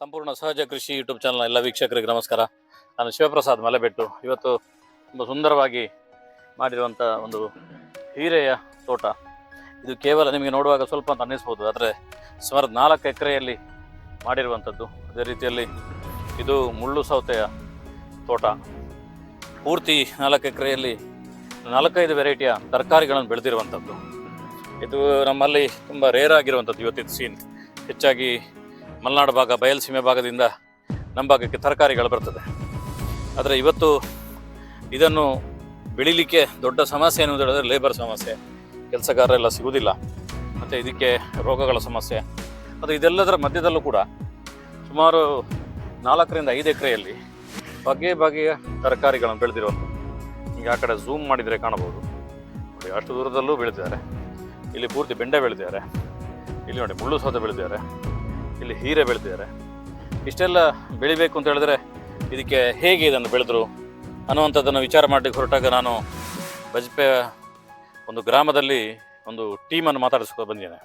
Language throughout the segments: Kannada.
ಸಂಪೂರ್ಣ ಸಹಜ ಕೃಷಿ ಯೂಟ್ಯೂಬ್ ಚಾನಲ್ ಎಲ್ಲ ವೀಕ್ಷಕರಿಗೆ ನಮಸ್ಕಾರ. ನಾನು ಶಿವಪ್ರಸಾದ್ ಮಲೆಬೆಟ್ಟು. ಇವತ್ತು ತುಂಬ ಸುಂದರವಾಗಿ ಮಾಡಿರುವಂಥ ಒಂದು ಹೀರೆಯ ತೋಟ. ಇದು ಕೇವಲ ನಿಮಗೆ ನೋಡುವಾಗ ಸ್ವಲ್ಪ ಅಂತ ಅನ್ನಿಸ್ಬೋದು, ಆದರೆ ಸುಮಾರು ನಾಲ್ಕು ಎಕರೆಯಲ್ಲಿ ಮಾಡಿರುವಂಥದ್ದು ಅದೇ ರೀತಿಯಲ್ಲಿ ಇದು ಮುಳ್ಳು ಸೌತೆಯ ತೋಟ. ಪೂರ್ತಿ ನಾಲ್ಕು ಎಕರೆಯಲ್ಲಿ ನಾಲ್ಕೈದು ವೆರೈಟಿಯ ತರಕಾರಿಗಳನ್ನು ಬೆಳೆದಿರುವಂಥದ್ದು ಇದು ನಮ್ಮಲ್ಲಿ ತುಂಬ ರೇರ್ ಆಗಿರುವಂಥದ್ದು ಇವತ್ತಿನ ಸೀನ್ ಹೆಚ್ಚಾಗಿ ಮಲೆನಾಡು ಭಾಗ, ಬಯಲುಸೀಮೆ ಭಾಗದಿಂದ ನಮ್ಮ ಭಾಗಕ್ಕೆ ತರಕಾರಿಗಳು ಬರ್ತದೆ. ಆದರೆ ಇವತ್ತು ಇದನ್ನು ಬೆಳಿಲಿಕ್ಕೆ ದೊಡ್ಡ ಸಮಸ್ಯೆ ಏನು ಹೇಳಿದ್ರೆ ಲೇಬರ್ ಸಮಸ್ಯೆ. ಕೆಲಸಗಾರರೆಲ್ಲ ಸಿಗುವುದಿಲ್ಲ ಮತ್ತು ಇದಕ್ಕೆ ರೋಗಗಳ ಸಮಸ್ಯೆ. ಅದು ಇದೆಲ್ಲದರ ಮಧ್ಯದಲ್ಲೂ ಕೂಡ ಸುಮಾರು ನಾಲ್ಕರಿಂದ ಐದು ಎಕರೆಯಲ್ಲಿ ಬಗೆ ಬಗೆಯ ತರಕಾರಿಗಳನ್ನು ಬೆಳೆದಿರೋದು ಈಗ ಆ ಕಡೆ ಝೂಮ್ ಮಾಡಿದರೆ ಕಾಣಬಹುದು. ನೋಡಿ, ಅಷ್ಟು ದೂರದಲ್ಲೂ ಬೆಳೆದಿದ್ದಾರೆ. ಇಲ್ಲಿ ಪೂರ್ತಿ ಬೆಂಡೆ ಬೆಳೆದಿದ್ದಾರೆ. ಇಲ್ಲಿ ನೋಡಿ, ಮುಳ್ಳು ಸೌದೆ ಬೆಳೆದಿದ್ದಾರೆ. ಇಲ್ಲಿ ಹೀರೆ ಬೆಳೆದಿದ್ದಾರೆ. ಇಷ್ಟೆಲ್ಲ ಬೆಳಿಬೇಕು ಅಂತ ಹೇಳಿದ್ರೆ ಇದಕ್ಕೆ ಹೇಗೆ ಇದನ್ನು ಬೆಳೆದ್ರು ಅನ್ನುವಂಥದ್ದನ್ನು ವಿಚಾರ ಮಾಡಲಿಕ್ಕೆ ಹೊರಟಾಗ ನಾನು ಬಜ್ಪೆ ಒಂದು ಗ್ರಾಮದಲ್ಲಿ ಒಂದು ಟೀಮನ್ನು ಮಾತಾಡಿಸ್ಕೊಂಡು ಬಂದಿದ್ದೇನೆ.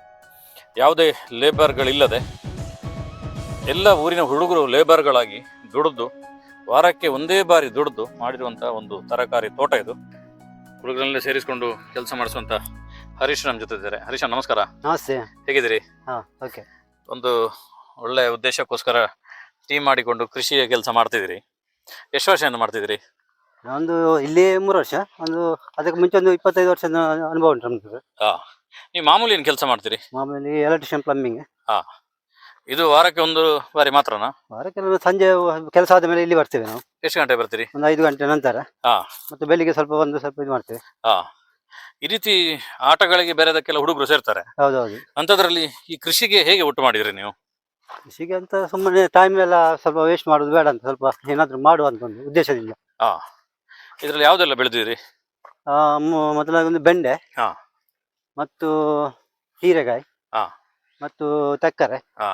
ಯಾವುದೇ ಲೇಬರ್ಗಳಿಲ್ಲದೆ ಎಲ್ಲ ಊರಿನ ಹುಡುಗರು ಲೇಬರ್ಗಳಾಗಿ ದುಡಿದು ವಾರಕ್ಕೆ ಒಂದೇ ಬಾರಿ ದುಡಿದು ಮಾಡಿರುವಂಥ ಒಂದು ತರಕಾರಿ ತೋಟ ಇದು. ಹುಡುಗರಲ್ಲೇ ಸೇರಿಸಿಕೊಂಡು ಕೆಲಸ ಮಾಡಿಸುವಂಥ ಹರೀಶ್ ನಮ್ಮ ಜೊತೆ ಇದ್ದಾರೆ. ಹರೀಶ್ ನಮಸ್ಕಾರ. ನಮಸ್ತೆ. ಹೇಗಿದ್ದೀರಿ? ಹಾಂ ಓಕೆ ಒಂದು ಒಳ್ಳೆ ಉದ್ದೇಶಕ್ಕೋಸ್ಕರ ಟೀಮ್ ಮಾಡಿಕೊಂಡು ಕೃಷಿಯ ಕೆಲಸ ಮಾಡ್ತಿದ್ದೀರಿ. ಎಷ್ಟು ವರ್ಷದಿಂದ ಮಾಡ್ತಿದ್ದೀರಿ? ಒಂದು ಇಲ್ಲಿ ಮೂರು ವರ್ಷ. ಒಂದು ಅದಕ್ಕೆ ಮುಂಚೆ ಒಂದು ಇಪ್ಪತ್ತೈದು ವರ್ಷದ ಅನುಭವ ಉಂಟು ನಮ್ಗೆ ನೀವು ಮಾಮೂಲಿ ಏನು ಕೆಲಸ ಮಾಡ್ತೀರಿ? ಮಾಮೂಲಿ ಎಲೆಕ್ಟ್ರಿಷಿಯನ್ ಪ್ಲಂಬಿಂಗ್ ಇದು ವಾರಕ್ಕೆ ಒಂದು ಬಾರಿ ಮಾತ್ರನಾ? ವಾರಕ್ಕೆ ಸಂಜೆ ಕೆಲಸ ಆದ ಮೇಲೆ ಇಲ್ಲಿ ಬರ್ತೇವೆ ನಾವು. ಎಷ್ಟು ಗಂಟೆ ಬರ್ತೀರಿ? ಒಂದು ಐದು ಗಂಟೆ ನಂತರ. ಹಾ. ಮತ್ತು ಬೆಳಿಗ್ಗೆ ಸ್ವಲ್ಪ ಒಂದು ಸ್ವಲ್ಪ ಇದು ಮಾಡ್ತೇವೆ. ಹಾ. ಈ ರೀತಿ ಆಟಗಳಿಗೆ ಬೇರೆದಕ್ಕೆಲ್ಲ ಹುಡುಗರು ಸೇರ್ತಾರೆ ಹೌದೌದು ಅಂತದ್ರಲ್ಲಿ ಈ ಕೃಷಿಗೆ ಹೇಗೆ ಒಟ್ಟು ಮಾಡಿದ್ರಿ ನೀವು ಕೃಷಿಗೆ ಅಂತ ಸುಮ್ಮನೆ ಟೈಮ್ ಎಲ್ಲ ಸ್ವಲ್ಪ ವೇಸ್ಟ್ ಮಾಡೋದು ಬೇಡ ಅಂತ ಸ್ವಲ್ಪ ಏನಾದ್ರು ಮಾಡುವಂತ ಒಂದು ಉದ್ದೇಶದಿಂದ ಹಾ ಇದರಲ್ಲಿ ಯಾವುದೆಲ್ಲ ಬೆಳೆದಿರಿ ಆ, ಮು- ಒಂದು ಬೆಂಡೆ ಹಾ. ಮತ್ತು ಹೀರೆಕಾಯಿ ಹಾ. ಮತ್ತು ತಕ್ಕರೆ ಹಾ.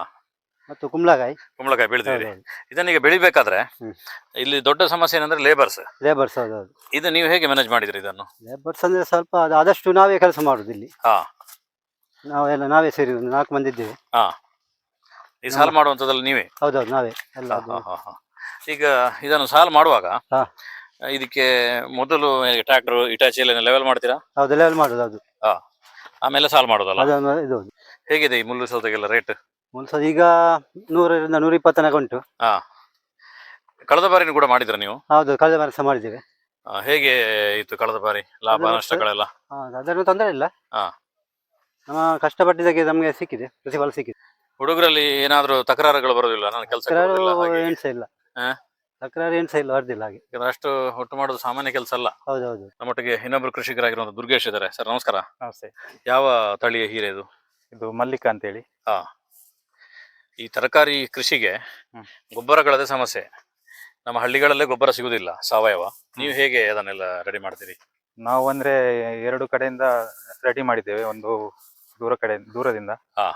ಮತ್ತು ಕುಂಬಳಕಾಯಿ. ಕುಂಬಳಕಾಯಿ ಬೆಳಿತೀವಿ ಇದನ್ನ ಈಗ ಬೆಳಿಬೇಕಾದ್ರೆ ಹ್ಮ್. ಇಲ್ಲಿ ದೊಡ್ಡ ಸಮಸ್ಯೆ ಏನಂದ್ರೆ ಲೇಬರ್ಸ್ ಲೇಬರ್ಸ್ ಹೌದೌದು. ಇದು ನೀವು ಹೇಗೆ ಮ್ಯಾನೇಜ್ ಮಾಡಿದ್ರಿ ಇದನ್ನು? ಲೇಬರ್ಸ್ ಅಂದ್ರೆ ಸ್ವಲ್ಪ ಅದು ಆದಷ್ಟು ನಾವೇ ಕೆಲಸ ಮಾಡುದು ಇಲ್ಲಿ. ಹಾ. ನಾವೆಲ್ಲ ನಾವೇ ಸೇರಿ ಒಂದು ನಾಲ್ಕು ಮಂದಿ ಇದ್ದೇವೆ. ಈ ಸಾಲ ಮಾಡುವಂತದಲ್ಲ ನೀವೇ? ಹೌದೌದು ನಾವೇ. ಎಲ್ಲ ಹಾ, ಅದು. ಹಾ, ಹಾ, ಹಾ. ಈಗ ಇದನ್ನು ಸಾಲ ಮಾಡುವಾಗ ಹಾ. ಇದಕ್ಕೆ ಮೊದಲು ಟ್ರ್ಯಾಕ್ಟರ್ ಇಟಾಚಿ ಎಲ್ಲ ಲೆವೆಲ್ ಮಾಡ್ತೀರಾ? ಹೌದು ಲೆವೆಲ್ ಮಾಡುದು ಅದು. ಆಮೇಲೆ ಸಾಲ ಮಾಡೋದಲ್ಲ? ಅದೊಂದು ಇದು. ಹೇಗಿದೆ ಈ ಮುಳ್ಳು ಸೌತೆಗೆಲ್ಲ ರೇಟ್ ಮುಲ್ಸದ ಈಗ ನೂರರಿಂದ ನೂರ ಇಪ್ಪತ್ತು ತನಕ ಉಂಟು. ಹಾ ಕಳೆದ ಬಾರಿನೂ ಕೂಡ ಮಾಡಿದ್ರ ನೀವು? ಹೌದು ಕಳೆದ ಬಾರಿ ಸಹ ಮಾಡಿದ್ದೇವೆ. ಆ, ಹೇಗೆ ಇತ್ತು ಕಳೆದ ಬಾರಿ ಲಾಭ ನಷ್ಟಗಳೆಲ್ಲ? ಹಾ, ಅದನ್ನು ತೊಂದರೆ ಇಲ್ಲ. ಹಾ. ನಮ್ಮ ಕಷ್ಟಪಟ್ಟಿದ್ದಕ್ಕೆ ನಮಗೆ ಸಿಕ್ಕಿದೆ ಪ್ರತಿಫಲ ಸಿಕ್ಕಿದೆ. ಹುಡುಗರಲ್ಲಿ ಏನಾದರೂ ತಕರಾರುಗಳು ಬರೋದಿಲ್ಲ ನನ್ನ ಕೆಲಸ ತಕರಾರು ಏನ್ಸ ಇಲ್ಲ. ಹಾ? ತಕರಾರು ಏನ್ಸ ಇಲ್ಲ ಬರ್ದಿಲ್ಲ ಹಾಗೆ. ಅಷ್ಟು ಒಟ್ಟು ಮಾಡೋದು ಸಾಮಾನ್ಯ ಕೆಲಸ ಅಲ್ಲ. ಹೌದೌದು. ನಮ್ಮೊಟ್ಟಿಗೆ ಇನ್ನೊಬ್ರು ಕೃಷಿಕರಾಗಿರುವಂತ ದುರ್ಗೇಶ್ ಇದ್ದಾರೆ. ಸರ್ ನಮಸ್ಕಾರ. ನಮಸ್ತೆ. ಯಾವ ತಳಿಯ ಹೀರೆ ಇದು? ಇದು ಹೇಳಿ ಅಂತೇಳಿ. ಈ ತರಕಾರಿ ಕೃಷಿಗೆ. ಗೊಬ್ಬರಗಳದೇ ಸಮಸ್ಯೆ ನಮ್ಮ ಹಳ್ಳಿಗಳಲ್ಲೇ ಗೊಬ್ಬರ ಸಿಗುದಿಲ್ಲ ಸಾವಯವ ನೀವು ಹೇಗೆ ಅದನ್ನೆಲ್ಲ ರೆಡಿ ಮಾಡ್ತೀರಿ ನಾವು ಅಂದ್ರೆ ಎರಡು ಕಡೆಯಿಂದ ರೆಡಿ ಮಾಡಿದ್ದೇವೆ ಒಂದು ದೂರ ಕಡೆ ದೂರದಿಂದ ಹಾ.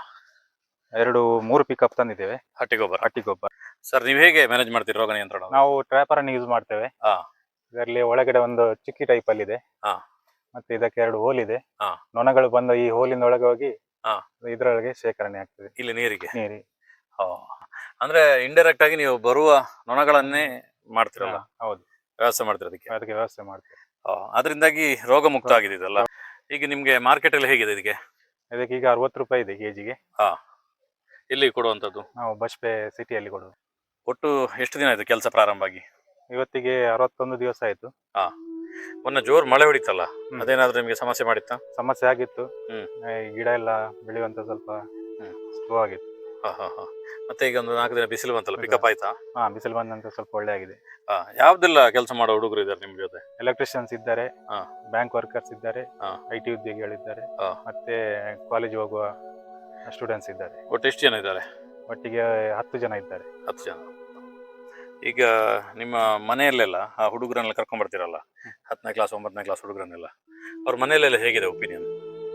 ಎರಡು ಮೂರು ಪಿಕಪ್ ತಂದಿದ್ದೇವೆ ಹಟ್ಟಿ ಗೊಬ್ಬರ ಹಟ್ಟಿ ಗೊಬ್ಬರ ಸರ್ ನೀವು ಹೇಗೆ ಮ್ಯಾನೇಜ್ ಮಾಡ್ತೀರಿ ರೋಗ ನಿಯಂತ್ರಣ ನಾವು ಟ್ರ್ಯಾಪರ್ ಅನ್ನು ಯೂಸ್ ಮಾಡ್ತೇವೆ ಹಾ. ಇದರಲ್ಲಿ ಒಳಗಡೆ ಒಂದು ಚಿಕ್ಕಿ ಟೈಪ್ ಅಲ್ಲಿ ಇದೆ ಹಾ. ಮತ್ತೆ ಇದಕ್ಕೆ ಎರಡು ಹೋಲ್ ಇದೆ ಹಾ. ನೊಣಗಳು ಬಂದು ಈ ಹೋಲಿನ ಒಳಗೆ ಹೋಗಿ ಹಾ. ಇದರೊಳಗೆ ಶೇಖರಣೆ ಆಗ್ತದೆ ಇಲ್ಲಿ ನೀರಿಗೆ ನೀರಿ. ಅಂದ್ರೆ ಇಂಡೈರೆಕ್ಟ್ ಆಗಿ ನೀವು ಬರುವ ನೊಣಗಳನ್ನೇ ಮಾಡ್ತಿರಲ್ಲ? ಹೌದು. ವ್ಯವಸ್ಥೆ ಮಾಡ್ತೀರ ಅದಕ್ಕೆ? ಅದಕ್ಕೆ ವ್ಯವಸ್ಥೆ ಮಾಡ್ತೀವಿ. ಹಾ. ಅದರಿಂದಾಗಿ ರೋಗ ಮುಕ್ತ ಆಗಿದೆ ಇದಲ್ಲ. ಈಗ ನಿಮ್ಗೆ ಮಾರ್ಕೆಟ್ ಅಲ್ಲಿ ಹೇಗಿದೆ ಇದಕ್ಕೆ? ಇದಕ್ಕೆ ಈಗ ಅರವತ್ತು ರೂಪಾಯಿ ಇದೆ ಕೆಜಿಗೆ ಇಲ್ಲಿ ಕೊಡುವಂಥದ್ದು? ನಾವು ಬಸ್ಪೆ ಸಿಟಿಯಲ್ಲಿ ಕೊಡೋದು. ಒಟ್ಟು ಎಷ್ಟು ದಿನ ಆಯ್ತು ಕೆಲಸ ಪ್ರಾರಂಭ ಆಗಿ? ಇವತ್ತಿಗೆ ಅರವತ್ತೊಂದು ದಿವಸ ಆಯ್ತು. ಮೊನ್ನೆ ಜೋರು ಮಳೆ ಹೊಡಿತಲ್ಲ? ಅದೇನಾದರೂ ನಿಮ್ಗೆ ಸಮಸ್ಯೆ ಮಾಡಿತ್ತಾ? ಸಮಸ್ಯೆ ಆಗಿತ್ತು. ಹ್ಮ್. ಗಿಡ ಎಲ್ಲ ಬೆಳೆಯುವಂತ ಸ್ವಲ್ಪ. ಸ್ಲೋ ಆಗಿತ್ತು. ಹಾ, ಹಾ, ಹಾ. ಮತ್ತೆ ಈಗ ಒಂದು ನಾಲ್ಕು ದಿನ ಬಿಸಿಲು ಬಂತಲ್ಲ ಪಿಕಪ್ ಆಯ್ತಾ? ಹಾ ಬಿಸಿಲು ಬಂದಂತ ಸ್ವಲ್ಪ ಒಳ್ಳೆ ಆಗಿದೆ ಹಾ, ಯಾವ್ದೆಲ್ಲ ಕೆಲಸ ಮಾಡೋ ಹುಡುಗರು ಇದ್ದಾರೆ ನಿಮ್ ಜೊತೆ? ಎಲೆಕ್ಟ್ರಿಷಿಯನ್ಸ್ ಇದ್ದಾರೆ ಹಾ. ಬ್ಯಾಂಕ್ ವರ್ಕರ್ಸ್ ಇದ್ದಾರೆ ಹಾ. ಐ ಟಿ ಉದ್ಯೋಗಿಗಳಿದ್ದಾರೆ ಹಾ. ಮತ್ತೆ ಕಾಲೇಜ್ ಹೋಗುವ ಸ್ಟೂಡೆಂಟ್ಸ್ ಇದ್ದಾರೆ. ಒಟ್ಟು ಎಷ್ಟು ಜನ ಇದ್ದಾರೆ? ಒಟ್ಟಿಗೆ ಹತ್ತು ಜನ ಇದ್ದಾರೆ. ಹತ್ತು ಜನ. ಈಗ ನಿಮ್ಮ ಮನೆಯಲ್ಲೆಲ್ಲ ಆ ಹುಡುಗರನ್ನೆಲ್ಲ ಕರ್ಕೊಂಡ್ ಬರ್ತೀರಲ್ಲ? ಹತ್ತನೇ ಕ್ಲಾಸ್ ಒಂಬತ್ತನೇ ಕ್ಲಾಸ್ ಹುಡುಗರನ್ನೆಲ್ಲ. ಅವ್ರ ಮನೆಯಲ್ಲೆಲ್ಲ ಹೇಗಿದೆ ಒಪಿನಿಯನ್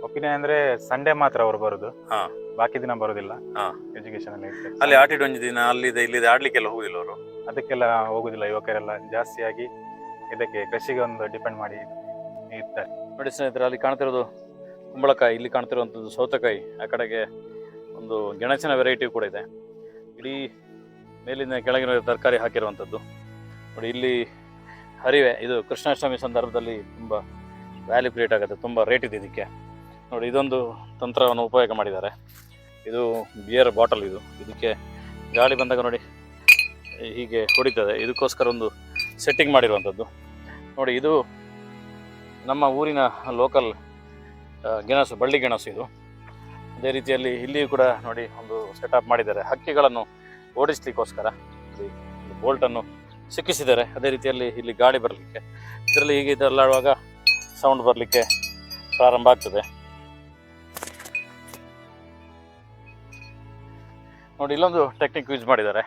ಒಪಿನಿಯನ್ ಅಂದ್ರೆ ಸಂಡೇ ಮಾತ್ರ ಅವರು ಬರುದು. ಹಾ. ಬಾಕಿ ದಿನ ಬರುದಿಲ್ಲ. ಹಾ. ಎಜುಕೇಶನ್ ಅಲ್ಲಿ ಇರ್ತಾರೆ. ಅಲ್ಲಿ ಆಟಿಡ್ ಒಂದು ದಿನ ಅಲ್ಲಿದೆ ಇಲ್ಲಿದೆ ಆಡ್ಲಿಕ್ಕೆಲ್ಲ ಹೋಗುದಿಲ್ಲ ಅವರು? ಅದಕ್ಕೆಲ್ಲ ಹೋಗುದಿಲ್ಲ ಯುವಕರೆಲ್ಲ ಜಾಸ್ತಿಯಾಗಿ ಇದಕ್ಕೆ ಕೃಷಿಗೆ ಒಂದು ಡಿಪೆಂಡ್ ಮಾಡಿ ಇರ್ತಾರೆ. ನೋಡಿ ಸ್ನೇಹಿತರೆ ಅಲ್ಲಿ ಕಾಣ್ತಿರೋದು ಕುಂಬಳಕಾಯಿ ಇಲ್ಲಿ ಕಾಣ್ತಿರುವಂಥದ್ದು ಸೌತೆಕಾಯಿ. ಆ ಕಡೆಗೆ ಒಂದು ಗೆಣಸಿನ ವೆರೈಟಿ ಕೂಡ ಇದೆ. ಇಡೀ ಮೇಲಿಂದ ಕೆಳಗಿನ ತರಕಾರಿ ಹಾಕಿರುವಂಥದ್ದು. ನೋಡಿ ಇಲ್ಲಿ ಹರಿವೆ ಇದು ಕೃಷ್ಣಾಷ್ಟಮಿ ಸಂದರ್ಭದಲ್ಲಿ ತುಂಬ ವ್ಯಾಲ್ಯೂ ಕ್ರಿಯೇಟ್ ಆಗುತ್ತೆ ತುಂಬ ರೇಟ್ ಇದೆ ಇದಕ್ಕೆ. ನೋಡಿ, ಇದೊಂದು ತಂತ್ರವನ್ನು ಉಪಯೋಗ ಮಾಡಿದ್ದಾರೆ. ಇದು ಬಿಯರ್ ಬಾಟಲ್ ಇದು. ಇದಕ್ಕೆ ಗಾಳಿ ಬಂದಾಗ ನೋಡಿ, ಹೀಗೆ ಹೊಡಿತದೆ. ಇದಕ್ಕೋಸ್ಕರ ಒಂದು ಸೆಟ್ಟಿಂಗ್ ಮಾಡಿರುವಂಥದ್ದು. ನೋಡಿ, ಇದು ನಮ್ಮ ಊರಿನ ಲೋಕಲ್ ಗೆಣಸು, ಬಳ್ಳಿ ಗೆಣಸು ಇದು. ಅದೇ ರೀತಿಯಲ್ಲಿ ಇಲ್ಲಿಯೂ ಕೂಡ ನೋಡಿ, ಒಂದು ಸೆಟಪ್ ಮಾಡಿದ್ದಾರೆ. ಹಕ್ಕಿಗಳನ್ನು ಓಡಿಸ್ಲಿಕ್ಕೋಸ್ಕರ ಬೋಲ್ಟನ್ನು ಸಿಕ್ಕಿಸಿದ್ದಾರೆ. ಅದೇ ರೀತಿಯಲ್ಲಿ ಇಲ್ಲಿ ಗಾಳಿ ಬರಲಿಕ್ಕೆ. ಇದರಲ್ಲಿ ಹೀಗೆ ಇದರಲ್ಲಾಡುವಾಗ ಸೌಂಡ್ ಬರಲಿಕ್ಕೆ ಪ್ರಾರಂಭ ಆಗ್ತದೆ. ನೋಡಿ, ಇಲ್ಲೊಂದು ಟೆಕ್ನಿಕ್ ಯೂಸ್ ಮಾಡಿದ್ದಾರೆ.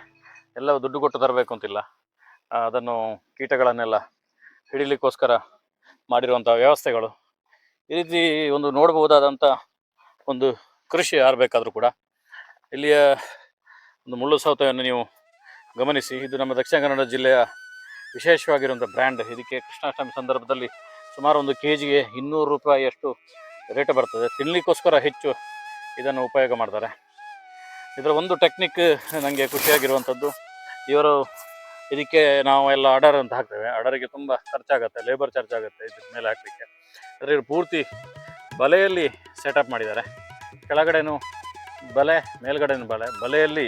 ಎಲ್ಲ ದುಡ್ಡು ಕೊಟ್ಟು ತರಬೇಕು ಅಂತಿಲ್ಲ. ಅದನ್ನು ಕೀಟಗಳನ್ನೆಲ್ಲ ಹಿಡಿಲಿಕ್ಕೋಸ್ಕರ ಮಾಡಿರುವಂಥ ವ್ಯವಸ್ಥೆಗಳು. ಈ ರೀತಿ ಒಂದು ನೋಡಬಹುದಾದಂಥ ಒಂದು ಕೃಷಿ ಆರಬೇಕಾದ್ರೂ ಬೇಕಾದರೂ ಕೂಡ ಇಲ್ಲಿಯ ಒಂದು ಮುಳ್ಳು ಸೌತೆಯನ್ನು ನೀವು ಗಮನಿಸಿ. ಇದು ನಮ್ಮ ದಕ್ಷಿಣ ಕನ್ನಡ ಜಿಲ್ಲೆಯ ವಿಶೇಷವಾಗಿರುವಂಥ ಬ್ರ್ಯಾಂಡ್ ಇದಕ್ಕೆ ಕೃಷ್ಣಾಷ್ಟಮಿ ಸಂದರ್ಭದಲ್ಲಿ ಸುಮಾರು ಒಂದು ಕೆ ಜಿಗೆ ಇನ್ನೂರು ರೂಪಾಯಿಯಷ್ಟು ರೇಟ್ ಬರ್ತದೆ. ತಿನ್ನಲಿಕ್ಕೋಸ್ಕರ ಹೆಚ್ಚು ಇದನ್ನು ಉಪಯೋಗ ಮಾಡ್ತಾರೆ. ಇದರ ಒಂದು ಟೆಕ್ನಿಕ್ ನನಗೆ ಖುಷಿಯಾಗಿರುವಂಥದ್ದು. ಇವರು ಇದಕ್ಕೆ ನಾವು ಎಲ್ಲ ಆರ್ಡರ್ ಅಂತ ಹಾಕ್ತೇವೆ. ಆರ್ಡರಿಗೆ ತುಂಬ ಖರ್ಚಾಗುತ್ತೆ ಲೇಬರ್ ಚಾರ್ಜ್ ಆಗುತ್ತೆ ಇದ್ರ ಮೇಲೆ ಹಾಕಲಿಕ್ಕೆ. ಇವರು ಪೂರ್ತಿ ಬಲೆಯಲ್ಲಿ ಸೆಟಪ್ ಮಾಡಿದ್ದಾರೆ. ಕೆಳಗಡೆನೂ ಬಲೆ, ಮೇಲ್ಗಡೆನೂ ಬಲೆ. ಬಲೆಯಲ್ಲಿ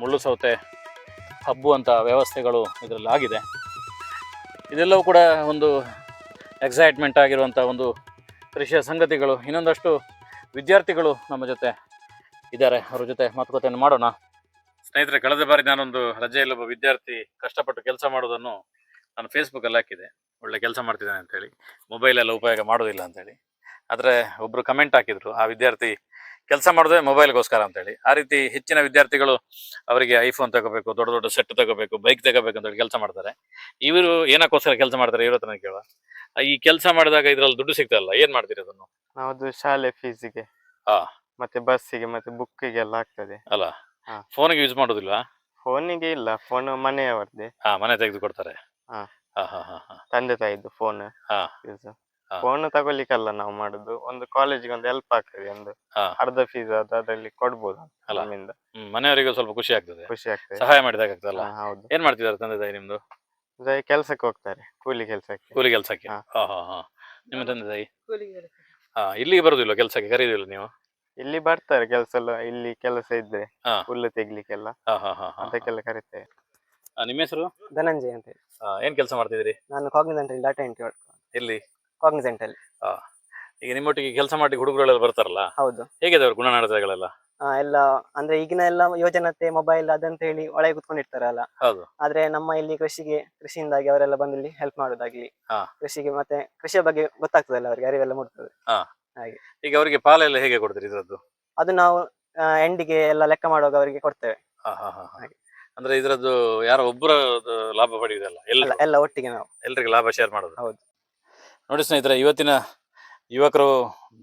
ಮುಳ್ಳು ಸೌತೆ ಹಬ್ಬುವಂಥ ವ್ಯವಸ್ಥೆಗಳು ಇದರಲ್ಲಿ ಆಗಿದೆ. ಇದೆಲ್ಲವೂ ಕೂಡ ಒಂದು ಎಕ್ಸೈಟ್ಮೆಂಟ್ ಆಗಿರುವಂಥ ಒಂದು ಕೃಷಿಯ ಸಂಗತಿಗಳು. ಇನ್ನೊಂದಷ್ಟು ವಿದ್ಯಾರ್ಥಿಗಳು ನಮ್ಮ ಜೊತೆ ಇದ್ದಾರೆ. ಅವ್ರ ಜೊತೆ ಮಾತುಕತೆಯನ್ನು ಮಾಡೋಣ. ಸ್ನೇಹಿತರೆ ಕಳೆದ ಬಾರಿ ನಾನೊಂದು ರಜೆಯಲ್ಲಿ ಒಬ್ಬ ವಿದ್ಯಾರ್ಥಿ ಕಷ್ಟಪಟ್ಟು ಕೆಲಸ ಮಾಡೋದನ್ನು ನಾನು ಫೇಸ್ಬುಕ್ಕಲ್ಲಿ ಹಾಕಿದೆ. ಒಳ್ಳೆ ಕೆಲಸ ಮಾಡ್ತಿದ್ದಾನೆ ಅಂತೇಳಿ ಮೊಬೈಲ್ ಎಲ್ಲ ಉಪಯೋಗ ಮಾಡೋದಿಲ್ಲ ಅಂತೇಳಿ ಆದರೆ ಒಬ್ಬರು ಕಮೆಂಟ್ ಹಾಕಿದ್ರು ಆ ವಿದ್ಯಾರ್ಥಿ ಕೆಲಸ ಮಾಡೋದೇ ಮೊಬೈಲ್ಗೋಸ್ಕರ ಅಂತೇಳಿ ಆ ರೀತಿ ಹೆಚ್ಚಿನ ವಿದ್ಯಾರ್ಥಿಗಳು ಅವರಿಗೆ ಐಫೋನ್ ತಗೋಬೇಕು ದೊಡ್ಡ ದೊಡ್ಡ ಸೆಟ್ ತಗೋಬೇಕು ಬೈಕ್ ತಗೋಬೇಕು ಅಂತೇಳಿ ಕೆಲಸ ಮಾಡ್ತಾರೆ. ಇವರು ಏನಕ್ಕೋಸ್ಕರ ಕೆಲಸ ಮಾಡ್ತಾರೆ ಇವ್ರ ಹತ್ರ ಕೇಳುವ. ಆ, ಈ ಕೆಲಸ ಮಾಡಿದಾಗ ಇದರಲ್ಲಿ ದುಡ್ಡು ಸಿಗ್ತಲ್ಲ ಏನು ಮಾಡ್ತೀರಿ ಅದನ್ನು? ನಾವು ಶಾಲೆ ಫೀಸಿಗೆ ಹಾ. ಮತ್ತೆ ಬಸ್ಸಿಗೆ ಮತ್ತೆ ಬುಕ್ಕಿಗೆಲ್ಲ ಆಗ್ತದೆ. ಅಲ್ಲ ಹಾ. ಫೋನಿಗೆ ಯೂಸ್ ಮಾಡೋದಿಲ್ಲ ಫೋನಿಗೆ ಇಲ್ಲ ಫೋನ್ ಮನೆಯವರದ್ದೇ ಹಾ ಮನೆ ತೆಗೆದು ಕೊಡ್ತಾರೆ ಹಾ. ಹಾ ಹಾ ಹಾ ಹಾ. ತಂದೆ ತಾಯಿದ್ದು ಫೋನ್ ಹಾ. ಯೂಸ್ ಹಾ. ಫೋನ್ ತಗೊಳ್ಲಿಕ್ಕಲ್ಲ ನಾವು ಮಾಡುದು. ಒಂದು ಕಾಲೇಜಿಗೆ ಒಂದು ಹೆಲ್ಪ್ ಆಗ್ತದೆ ಒಂದು ಹಾ. ಅರ್ಧ ಫೀಸ್ ಅದು ಅದರಲ್ಲಿ ಕೊಡ್ಬೋದು ಅಲ್ಲ. ನಮ್ಮಿಂದ. ಹ್ಮ್ ಮನೆಯವರಿಗೂ ಸ್ವಲ್ಪ ಖುಷಿ ಆಗ್ತದೆ. ಖುಷಿ ಆಗ್ತದೆ. ಸಹಾಯ ಮಾಡಿದಾಗ ಆಗ್ತದಲ್ಲ ಹಾ, ಹೌದು. ಏನ್ ಮಾಡ್ತಿದ್ದಾರೆ ತಂದೆ ತಾಯಿ ನಿಮ್ದು? ಜೈ ಕೆಲ್ಸಕ್ಕೆ ಹೋಗ್ತಾರೆ ಕೂಲಿ ಕೆಲ್ಸಕ್ಕೆ. ಕೂಲಿ ಕೆಲಸಕ್ಕೆ? ಹಾ. ಹಾ ಹಾ ಹಾ. ನಿಮ್ಮ ತಂದೆ ತಾಯಿ? ಹಾ ಇಲ್ಲಿಗೆ ಬರುದಿಲ್ಲ ಕೆಲಸಕ್ಕೆ? ಕರೆಯುದಿಲ್ಲ ನೀವು? ಇಲ್ಲಿ ಬರ್ತಾರೆ ಕೆಲಸ ಎಲ್ಲ ಇಲ್ಲಿ ಕೆಲಸ ಇದ್ರೆ ಹಾ. ಹುಲ್ಲು ತೆಗ್ಲಿಕ್ಕೆಲ್ಲ. ಹಾ ಹಾ ಹಾ ಹಾ ಅದಕ್ಕೆಲ್ಲ ಕರಿತೇವೆ. ನಿಮ್ಮ ಹೆಸರು? ಧನಂಜಯ್ ಅಂತ ಹೇಳಿ. ಏನ್ ಕೆಲಸ ಮಾಡ್ತಿದ್ರಿ ನಾನು ಕಾಗ್ನಿಸೆಂಟ್ ಅಲ್ಲಿ ಡಾಟಾ ಎಂಟ್ರಿ ಇಲ್ಲಿ ಕಾಗ್ನಿಸೆಂಟ್ ಅಲ್ಲಿ. ಈಗ ನಿಮ್ಮೊಟ್ಟಿಗೆ ಕೆಲಸ ಮಾಡಿ ಹುಡುಗರುಗಳೆಲ್ಲ ಬರ್ತಾರಲ್ಲ? ಹೌದು. ಹೇಗಿದೆ ಅವ್ರ ಗುಣನಡತೆಗಳೆಲ್ಲ? ಆ, ಎಲ್ಲ ಅಂದ್ರೆ ಈಗಿನ ಎಲ್ಲ ಯೋಜನತೆ ಮೊಬೈಲ್ ಅದಂತ ಹೇಳಿ ಒಳಗೆ ಕುತ್ಕೊಂಡಿರ್ತಾರಲ್ಲ ಹೌದು. ಆದ್ರೆ ನಮ್ಮ ಇಲ್ಲಿ ಕೃಷಿಗೆ ಕೃಷಿಯಿಂದಾಗಿ ಅವರೆಲ್ಲ ಬಂದು ಇಲ್ಲಿ ಹೆಲ್ಪ್ ಮಾಡೋದಾಗ್ಲಿ. ಹಾ. ಕೃಷಿಗೆ ಮತ್ತೆ ಕೃಷಿಯ ಬಗ್ಗೆ ಗೊತ್ತಾಗ್ತದಲ್ಲ ಅವರಿಗೆ ಅರಿವೆಲ್ಲ ಮೂಡ್ತದೆ. ಈಗ ಅವರಿಗೆ ಪಾಲ ಎಲ್ಲ ಹೇಗೆ ಕೊಡ್ತೀರಿ ಇದರದ್ದು? ಅದು ನಾವು ಎಂಡಿಗೆ ಎಲ್ಲ ಲೆಕ್ಕ ಮಾಡುವಾಗ ಅವರಿಗೆ ಕೊಡ್ತೇವೆ. ಹಾ ಹಾ ಹಾ ಹಾ. ಹಾಗೆ. ಅಂದ್ರೆ ಇದರದ್ದು ಯಾರೋ ಒಬ್ಬರ ಲಾಭ ಪಡೆಯುವುದಲ್ಲ ಎಲ್ಲ ಎಲ್ಲ ಎಲ್ಲ ಒಟ್ಟಿಗೆ ನಾವು. ಎಲ್ರಿಗೂ ಲಾಭ ಶೇರ್ ಮಾಡೋದು. ಹೌದು. ನೋಡಿ ಸ್ನೇಹಿತರೆ ಇವತ್ತಿನ ಯುವಕರು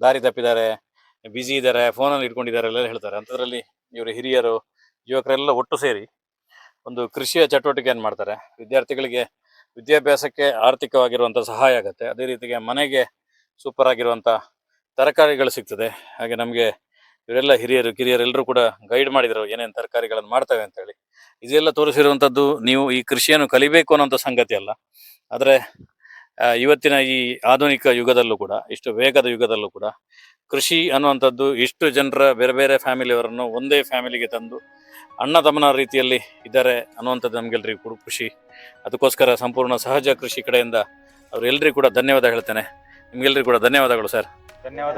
ದಾರಿ ತಪ್ಪಿದ್ದಾರೆ ಬ್ಯುಸಿ ಇದ್ದಾರೆ ಫೋನಲ್ಲಿ ಇಟ್ಕೊಂಡಿದ್ದಾರೆ ಎಲ್ಲ ಹೇಳ್ತಾರೆ. ಅಂಥದ್ರಲ್ಲಿ ಇವರು ಹಿರಿಯರು ಯುವಕರೆಲ್ಲ ಒಟ್ಟು ಸೇರಿ ಒಂದು ಕೃಷಿಯ ಚಟುವಟಿಕೆಯನ್ನು ಮಾಡ್ತಾರೆ? ವಿದ್ಯಾರ್ಥಿಗಳಿಗೆ ವಿದ್ಯಾಭ್ಯಾಸಕ್ಕೆ ಆರ್ಥಿಕವಾಗಿರುವಂಥ ಸಹಾಯ ಆಗುತ್ತೆ. ಅದೇ ರೀತಿಗೆ ಮನೆಗೆ ಸೂಪರ್ ಆಗಿರುವಂಥ ತರಕಾರಿಗಳು ಸಿಗ್ತದೆ. ಹಾಗೆ ನಮಗೆ ಇವರೆಲ್ಲ ಹಿರಿಯರು ಕಿರಿಯರು ಎಲ್ಲರೂ ಕೂಡ ಗೈಡ್ ಮಾಡಿದರು ಏನೇನು ತರಕಾರಿಗಳನ್ನು ಮಾಡ್ತವೆ ಅಂತೇಳಿ ಇದೆಲ್ಲ ತೋರಿಸಿರುವಂಥದ್ದು ನೀವು ಈ ಕೃಷಿಯನ್ನು ಕಲಿಬೇಕು ಅನ್ನೋಂಥ ಸಂಗತಿ ಅಲ್ಲ. ಆದರೆ ಇವತ್ತಿನ ಈ ಆಧುನಿಕ ಯುಗದಲ್ಲೂ ಕೂಡ, ಇಷ್ಟು ವೇಗದ ಯುಗದಲ್ಲೂ ಕೂಡ ಕೃಷಿ ಅನ್ನುವಂಥದ್ದು ಇಷ್ಟು ಜನರ ಬೇರೆ ಬೇರೆ ಫ್ಯಾಮಿಲಿಯವರನ್ನು ಒಂದೇ ಫ್ಯಾಮಿಲಿಗೆ ತಂದು ಅಣ್ಣ ತಮ್ಮನ ರೀತಿಯಲ್ಲಿ ಇದ್ದಾರೆ ಅನ್ನುವಂಥದ್ದು ನಮಗೆಲ್ಲರಿಗೂ ಕೂಡ ಖುಷಿ. ಅದಕ್ಕೋಸ್ಕರ ಸಂಪೂರ್ಣ ಸಹಜ ಕೃಷಿ ಕಡೆಯಿಂದ ಅವರೆಲ್ಲರಿಗೂ ಕೂಡ ಧನ್ಯವಾದ ಹೇಳ್ತೇನೆ. ನಿಮಗೆಲ್ಲರಿಗೂ ಕೂಡ ಧನ್ಯವಾದಗಳು ಸರ್. ಧನ್ಯವಾದ